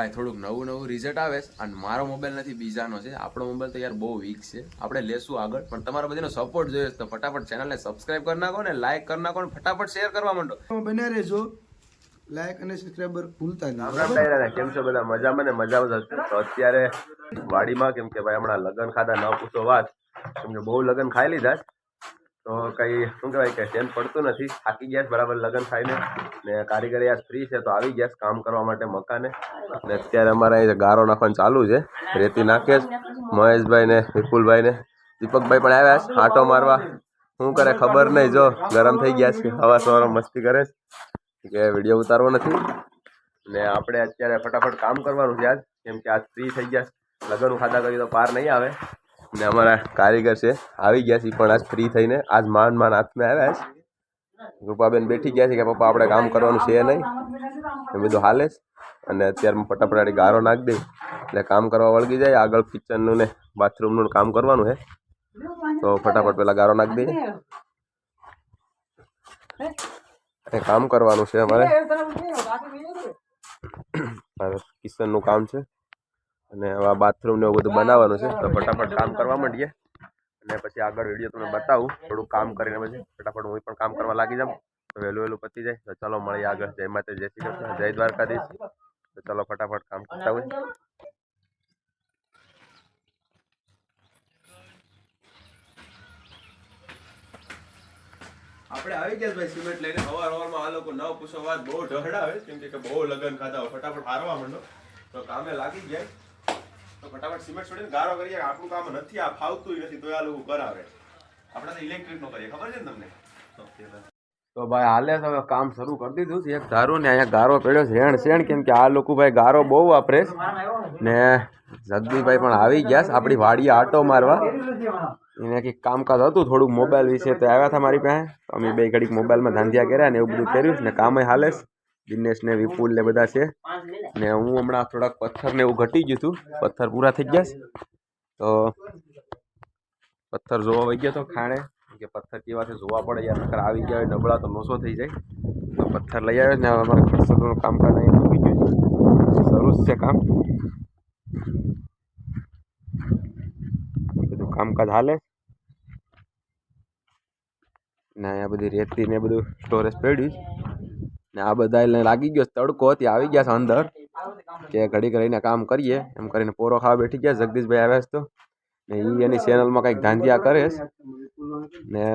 ભાઈ થોડુંક નવું નવું રિઝલ્ટ આવે અને મારો મોબાઈલ નથી બીજાનો છે. આપણો મોબાઈલ તો યાર બહુ વીક છે. આપણે લેશું આગળ પણ તમારા બધાનો સપોર્ટ જોઈએ તો ફટાફટ ચેનલને સબસ્ક્રાઇબ કરી નાખો ને લાઈક કરી નાખો ને ફટાફટ શેર કરવા માંડો. બને રહેજો. લાઈક અને સબસ્ક્રાઈબર ભૂલતા નહીં. કેમ છો બધા? મજામાં ને મજામાં તો અત્યારે વાડીમાં કેમ કે ભાઈ હમણાં લગ્ન ખાધા ન પૂછો વાત. કેમ કે બહુ લગ્ન ખાઈ લીધા. તો કઈ, શું કહેવાય કે ચેન પડતું નથી. થાકી ગયા છે, બરાબર લગ્ન થાય ને કારીગર યાર ફ્રી છે, તો આવી ગયા છે કામ કરવા માટે મકાને. ને અત્યારે અમારે અહીં ગારો નાખવાનું ચાલુ છે. રેતી નાખે છે. મહેશભાઈ ને વિપુલભાઈ ને. દીપકભાઈ પણ આવ્યા છે આંટો મારવા. શું કરે ખબર નહીં, જો ગરમ થઈ ગયા છે. હવા સવારમાં મસ્તી કરે કે વીડિયો ઉતારવો નથી. ને આપણે અત્યારે ફટાફટ કામ કરવાનું છે આજ. કેમ કે આજ ફ્રી થઈ ગયા. લગ્ન ખાધા કરી તો પાર નહીં આવે. ને અમારા કારીગર છે આવી ગયા છે પણ આજ ફ્રી થઈને આજ માન માંડ હાથમાં આવ્યા છે રૂપાબેન બેઠી ગયા છે કે પપ્પા આપણે કામ કરવાનું છે નહીં એ બધું હાલે છે અને અત્યારે ફટાફટ આડી ગારો નાખી દઈ એટલે કામ કરવા વળગી જાય આગળ કિચનનું ને બાથરૂમનું કામ કરવાનું છે તો ફટાફટ પેલા ગારો નાખી દઈએ કામ કરવાનું છે અમારે કિચનનું કામ છે અને હવે બાથરૂમ ને એવું બધું બનાવવાનું છે. તો ફટાફટ કામ કરવા માંડીએ. અને પછી આગળ વીડિયો તમને બતાવું થોડું કામ કરીને પછી ફટાફટ હું પણ કામ કરવા લાગી જાઉં. તો વહેલું વહેલું પતી જાય. તો ચલો મળીએ આગળ. જય માતા જય શ્રી કૃષ્ણ. જય દ્વારકાધીશ. તો ચલો ફટાફટ કામ કરતા હોય. આપણે આવી ગયા ભાઈ સિમેન્ટ લઈને. અવાર અવારમાં આ લોકો નવ પૂછો વાત બહુ ઢહડાવે કેમ કે બહુ લગન ખાતા ફટાફટ હારવા માંડો. તો કામે લાગી જાય તો ફટાફટ સિમેન્ટ છોડીને ગારો કરીએ. આપણું કામ નથી, આ ફાવતું નથી, તો આ લોકો કરાવે. આપણે ઇલેક્ટ્રિક નો કરીએ. ખબર છે ને તમને? તો ભાઈ હાલે હવે કામ શરૂ કરી દીધું છે. એક ધારું ને અહીંયા ગારો પડ્યો છે રેણ શેણ કેમ કે આ લોકો ભાઈ ગારો બહુ વાપરે ને જગદીશભાઈ પણ આવી ગયા છે, આપણી વાડીએ આટો મારવા. એને કંઈક કામકાજ હતું, થોડુંક મોબાઈલ વિશે તો આવ્યા હતા મારી પાસે. અમે બે ઘડીક મોબાઈલમાં ધાંધિયા કર્યા ને એવું બધું કર્યું ને કામે હાલે છે. દિનેશ ને વિપુલ ને બધા છે. ને હું હમણાં થોડાક પથ્થર ને એવું ઘટી ગયું હતું. પથ્થર પૂરા થઈ ગયા છે. તો પથ્થર જોવા વહી ગયો તો ખાણે. કે પથ્થર કેવા છે જોવા પડે યાર. નકર આવી ગયા હોય નબળા તો નોસો થઈ જાય. તો પથ્થર લઈ આવ્યો ને અમારા ખડસરનું કામકાજ અહીં મૂકી ગયું સરસ છે કામ. બધું કામકાજ હાલે. ને અહીંયા બધી રેતી ને બધું સ્ટોરેજ પડ્યું. ને આ બધા એને લાગી ગયો તડકો ત્યાં આવી ગયા છે અંદર. કે ઘડીક રહીને કામ કરીએ. એમ કરીને પોરો ખાવા બેઠી ગયા, જગદીશભાઈ આવ્યા તો. ને એ એની ચેનલમાં કંઈક ધાંધિયા કરે ને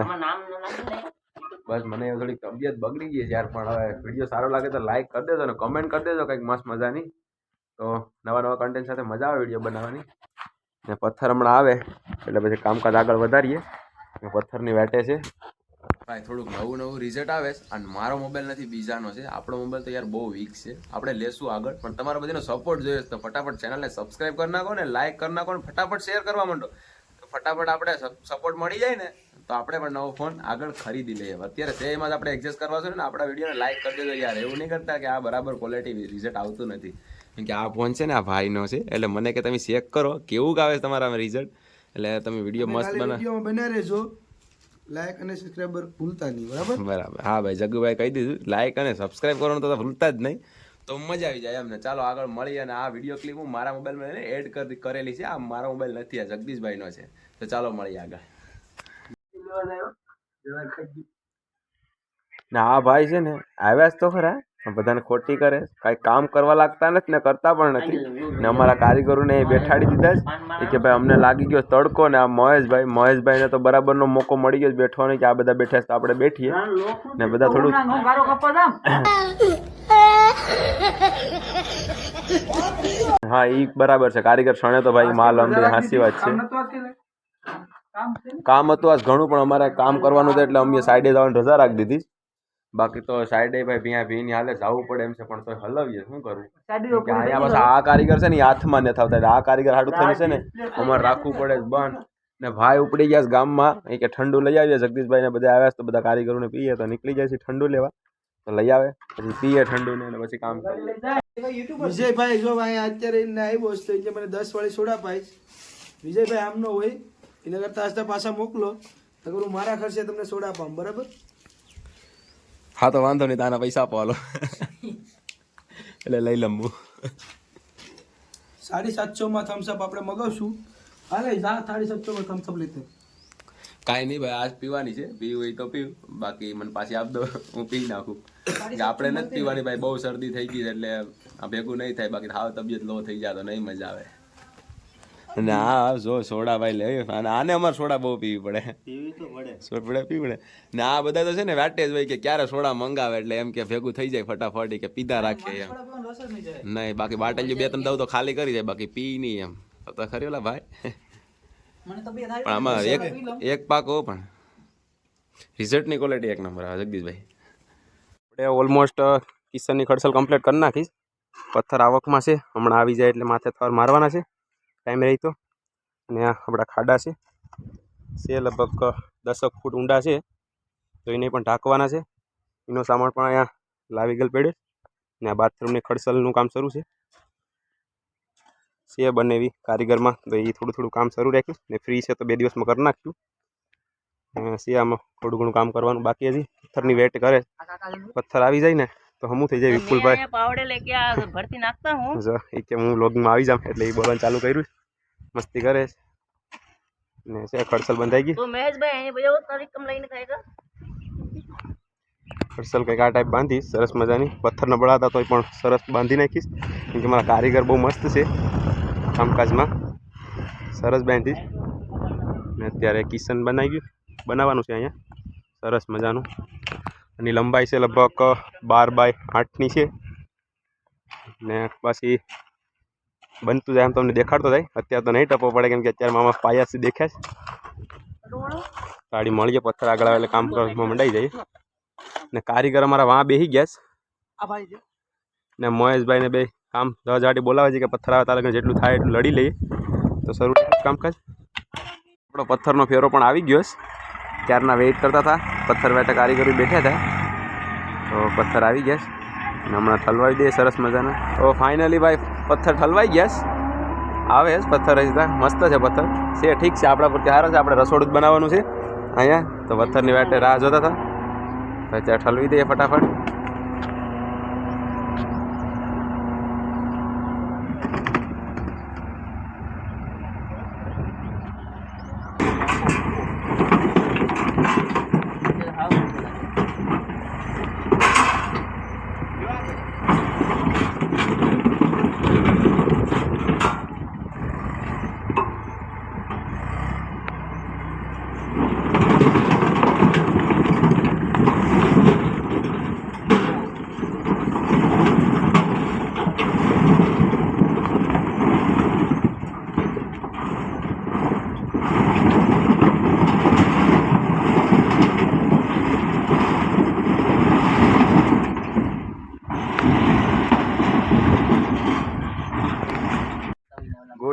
બસ મને થોડીક તબિયત બગડી ગઈ છે યાર, પણ હવે વીડિયો સારો લાગે તો લાઈક કરી દેજો ને કમેન્ટ કરી દેજો કંઈક મસ્ત મજાની. તો નવા નવા કન્ટેન્ટ સાથે મજા આવે વીડિયો બનાવવાની. ને પથ્થર હમણાં આવે, એટલે પછી કામકાજ આગળ વધારીએ. પથ્થરની વેટે છે. ભાઈ થોડુંક નવું નવું રિઝલ્ટ આવે છે અને મારો મોબાઈલ નથી બીજાનો છે. આપણો મોબાઈલ તો યાર બહુ વીક છે. આપણે લેશું આગળ પણ તમારા બધાનો સપોર્ટ જોઈએ તો ફટાફટ ચેનલને સબસ્ક્રાઇબ કરી નાખો ને લાઈક કરી નાખો ને ફટાફટ શેર કરવા માંડો. તો ફટાફટ આપણે સપોર્ટ મળી જાય ને તો આપણે પણ નવો ફોન આગળ ખરીદી લઈએ. અત્યારે સેમાં જ આપણે એડજસ્ટ કરવા છે ને આપણા વિડીયોને લાઈક કરી દેજો. યાર એવું નહીં કરતા કે આ બરાબર ક્વોલિટી રિઝલ્ટ આવતું નથી. કેમ કે આ ફોન છે ને આ ભાઈનો છે એટલે મને કે તમે ચેક કરો કેવું આવે તમારા રિઝલ્ટ એટલે તમે વીડિયો મસ્ત બના વિડીયોમાં બન્યા રહેજો. લાઈક અને સબસ્ક્રાઇબર ભૂલતા નહીં બરાબર? બરાબર. હા ભાઈ જગુભાઈ કહી દીધું. લાઈક અને સબસ્ક્રાઇબ કરવાનું તો ભૂલતા જ નહીં. તો મજા આવી જાય એમને ચાલો આગળ મળીએ અને આ વીડિયો ક્લિપ હું મારા મોબાઈલમાં એડ કરી કરેલી છે. આ મારા મોબાઈલ નથી આ જગદીશભાઈનો છે. તો ચાલો મળીએ આગળ. ના આ ભાઈ છે ને આવ્યા જ તો ખરા. બધાને ખોટી કરે કાંઈ કામ કરવા લાગતા નથી ને કરતા પણ નથી. ને અમારા કારીગરોને એ બેઠાડી દીધા છે એ કે ભાઈ અમને લાગી ગયો તડકો ને આ મહેશભાઈ મહેશભાઈને તો બરાબરનો મોકો મળી ગયો બેઠવાનો કે આ બધા બેઠા છે તો આપણે બેઠીએ. ને બધા થોડું હા એ બરાબર છે. કારીગર ક્ષણે તો ભાઈ માલ અમને હાસી વાત છે. કામ હતું આજ ઘણું પણ અમારે કામ કરવાનું હતું એટલે અમે સાઈડે જવાની રજા રાખી દીધી બાકી તો સાઈડે ભાઈ ભીયા ભીની હાલે જવું પડે એમ છે પણ તો હલાવીએ શું કરવું કે અહીંયા બસ આ કારીગર છે ને હાથમાં નથી થતા આ કારીગર હાડું થઈ છે ને અમારે રાખવું પડે બંધ. ને ભાઈ ઉપડી ગયા ગામમાં એ કે ઠંડુ લઈ આવીએ જગદીશભાઈ ને બધા આવ્યા છે તો બધા કારીગરોને પીએ તો નીકળી જાય છે ઠંડુ લેવા. તો લઈ આવે પછી પીએ ઠંડુ ને પછી કામ વિજયભાઈ જો અહીંયા અત્યારે એને આવ્યો છે તો કે મને દસ વાળી સોડા પાઈશ વિજયભાઈ આમનો હોય એના કરતા આજતા પાછા મોકલો. તો મારા ખર્ચે તમને સોડા પામ બરાબર? હા તો વાંધો નહીં તાના પૈસા આપો હાલો. એટલે લઈ લંબુ સાડી સાતસોમાં થમ્સઅપ આપણે મગાવશું. અરે જા સાડી સાતસોમાં થમ્સઅપ લેતે. કાંઈ નહીં ભાઈ આજ પીવાની છે. પીવું હોય તો પીવું. બાકી મને પાછી આપ દો હું પી નાખું. આપણે નથી પીવાની ભાઈ બહુ શરદી થઈ ગઈ છે એટલે આ ભેગું નહીં થાય. બાકી હાવ તબિયત લો થઈ જાય તો નહીં મજા આવે. અને હા જો સોડા ભાઈ લે અને આને અમારે સોડા બહુ પીવી પડે. સોડા પીવી પડે ને આ બધા તો છે ને વાટે જ હોય કે ક્યારે સોડા મંગાવે એટલે એમ કે ભેગું થઈ જાય ફટાફટ કે પીધા રાખે એમ. નહીં બાકી બાટલ બે ત્રણ દઉં તો ખાલી કરી જાય બાકી પી નહીં એમ. તો ખરી ઓલા ભાઈ. પણ આમાં એક એક પાક હો પણ. રિઝલ્ટની ક્વોલિટી એક નંબર આ જગદીશભાઈ. આપણે ઓલમોસ્ટ કિશનની ખડસલ કમ્પ્લીટ કરી નાખીશ. પથ્થર આવકમાં છે હમણાં આવી જાય એટલે માથે થર મારવાના છે. ટાઈમ રહી તો. અને આ આપણા ખાડા છે. છે લગભગ દસક ફૂટ ઊંડા છે. તો એને પણ ઢાંકવાના છે. એનો સામાન પણ અહીંયા લાવી ગયેલ પડે અને આ બાથરૂમની ખડસલનું કામ શરૂ છે. છે બનેવી કારીગરમાં. તો એ થોડું થોડું કામ શરૂ રાખ્યું. ને ફ્રી છે તો બે દિવસમાં કરી નાખ્યું. છે આમાં થોડું ઘણું કામ કરવાનું બાકી હજી. પથ્થરની વેટ કરે. પથ્થર આવી જાય ને તો હું થઈ જાય વિપુલભાઈ. પાવડે લઈ ગયા ભરતી નાખતા હું. એ કે હું લોગિંગમાં આવી જામ એટલે એ બોલવાનું ચાલુ કર્યું. મસ્તી કરે છે. ને છે ખડસલ બંધાઈ ગઈ. તો મહેશભાઈ એની બજાવો તારી કમ લઈને ખાયગા ખડસલ કંઈક આ ટાઈપ બાંધી સરસ મજાની. પથ્થર નબળા હતા તોય પણ સરસ બાંધી નાખીશ. કેમ કે મારા કારીગર બહુ મસ્ત છે કામકાજમાં. સરસ બાંધી. ને અત્યારે કિશન બનાવી ગયું. બનાવવાનું છે અહીંયા. સરસ મજાનું. એની લંબાઈ છે લગભગ બાર બાય આઠની છે. ને પછી બનતું જાય તમને દેખાડતો થાય અત્યારે તો નહીં ટપો પડે કેમ કે અત્યારે મામા પાયાથી દેખાય છે. સાડી મળીએ પથ્થર આગળ આવે એટલે કામ કરવામાં મંડાઈ જાય ને કારીગર અમારા વાં બેસી ગયા છે. ને મહેશભાઈ ને બે કામ દસ બોલાવે છે કે પથ્થર આવે તારે જેટલું થાય એટલું લડી લઈએ. તો શરૂ કામકાજ. આપણો પથ્થરનો ફેરો પણ આવી ગયો છે. ક્યારના વેઇટ કરતા હતા. પથ્થર વેટા કારીગરો બેઠા હતા. તો પથ્થર આવી ગયા અને હમણાં ઠલવાઈ દઈએ સરસ મજાના. તો ફાઇનલી ભાઈ, પથ્થર ઠલવાઈ ગયા આવે છે પથ્થર હજી મસ્ત છે પથ્થર. છે, ઠીક છે. આપણા પર સારો છે. આપણે રસોડું જ બનાવવાનું છે. અહીંયા તો પથ્થરની વાટે રાહ જોતા હતા. તો ત્યાં ઠલવી દઈએ ફટાફટ.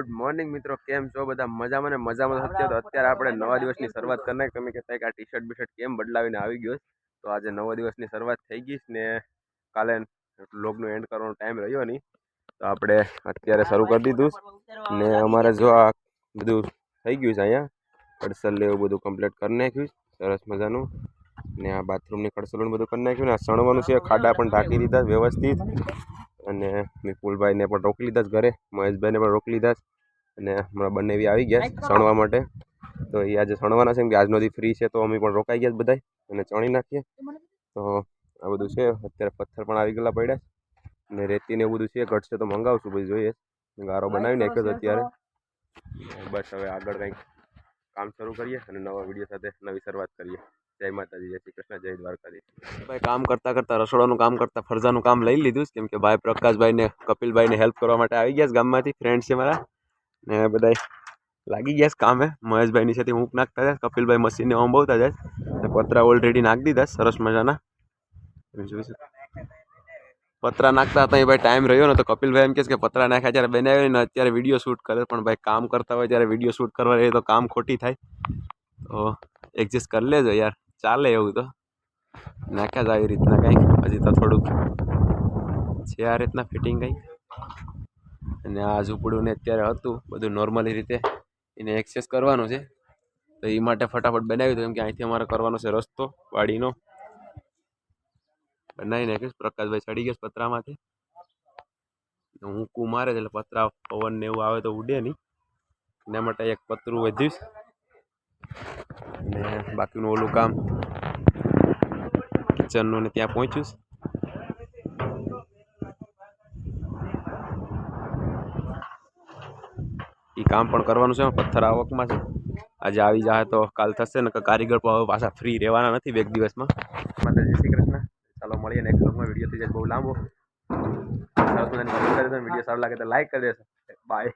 ગુડ મોર્નિંગ મિત્રો કેમ છો બધા? મજામાં ને મજામાં અત્યારે તો અત્યારે આપણે નવા દિવસની શરૂઆત કરી નાખી. તમે કહેતા કે આ ટી શર્ટ બી કેમ બદલાવીને આવી ગયો તો આજે નવા દિવસની શરૂઆત થઈ ગઈ ને કાલે લોગનું એન્ડ કરવાનો ટાઈમ રહ્યો નહીં. તો આપણે અત્યારે શરૂ કરી દીધું ને અમારે જો આ બધું થઈ ગયું છે અહીંયા. કડસલ એવું બધું કમ્પ્લીટ કરી નાખ્યું સરસ મજાનું. ને આ બાથરૂમની કડસલું બધું કરી નાખ્યું ને આ સણવાનું છે. ખાડા પણ ઢાંકી દીધા વ્યવસ્થિત. અને વિપુલભાઈને પણ રોકી લીધા ઘરે. મહેશભાઈને પણ રોકી લીધા અને હમણાં બંને બી આવી ગયા છે સણવા માટે. તો એ આજે સણવાના છે કે આજનો દી ફ્રી છે તો અમે પણ રોકાઈ ગયા બધા બધાય અને ચણી નાખીએ. તો આ બધું છે અત્યારે પથ્થર પણ આવી ગયેલા પડ્યા છે ને રેતી ને એવું બધું છે ઘટશે તો મંગાવશું પછી જોઈએ. ગારો બનાવી નાખ્યો છે અત્યારે. બસ હવે આગળ કંઈક કામ શરૂ કરીએ અને નવા વીડિયો સાથે નવી શરૂઆત કરીએ. જય માતાજી જય શ્રી કૃષ્ણ જય દ્વારકાધીશ. ભાઈ કામ કરતાં કરતાં રસોડાનું કામ કરતાં ફરજાનું કામ લઈ લીધું છે. કેમ કે ભાઈ પ્રકાશભાઈને કપિલભાઈને હેલ્પ કરવા માટે આવી ગયા છે ગામમાંથી. ફ્રેન્ડ છે મારા. ને બધાય લાગી ગયા કામે. મહેશભાઈની સાથે ઊંઘ નાખતા જાય કપિલભાઈ મશીનને અંબાવતા જાય ને પતરા ઓલરેડી નાખી દીધા, સરસ મજાના. જોઈ શકો. પતરા નાખતા હતા એ ભાઈ ટાઈમ રહ્યો ને તો કપિલભાઈ એમ કે પતરા નાખ્યા જ્યારે બનાવ્યો ને અત્યારે વીડિયો શૂટ કરે. પણ ભાઈ કામ કરતા હોય ત્યારે વીડિયો શૂટ કરવા રહે તો કામ ખોટી થાય. તો એડજસ્ટ કરી લેજો યાર. ચાલે એવું તો. નાખ્યા જ આવી રીતના કંઈક. હજી તો થોડુંક છે આ રીતના ફિટિંગ કંઈક. અને આ ઝૂંપડું ને અત્યારે હતું, બધું નોર્મલી રીતે એને એક્સેસ કરવાનું છે. તો એ માટે ફટાફટ બનાવ્યું હતું, કેમ કે અહીંથી અમારે કરવાનો છે રસ્તો, વાડીનો. બનાવી નાખીશ પ્રકાશભાઈ ચડી ગયો પતરામાંથી. હું કું મારે એટલે પતરા, પવન ને એવું આવે તો ઉડે નહીં. એના માટે એક પતરું વધ્યું અને બાકીનું ઓલું કામ કિચનનું ને ત્યાં પહોંચ્યું એ કામ પણ કરવાનું છે, પથ્થર આવકમાં છે. આજે આવી જાય તો કાલ થશે ને કારીગર પણ હવે પાછા ફ્રી રહેવાના નથી બે દિવસમાં. માતાજી, શ્રી કૃષ્ણ. ચાલો મળીએ નેક્સ્ટ બ્લોગમાં વીડિયો થઈ જાય બહુ લાંબો. સરસ મજાની વીડિયો સારો લાગે તો લાઈક કરી દેશો બાય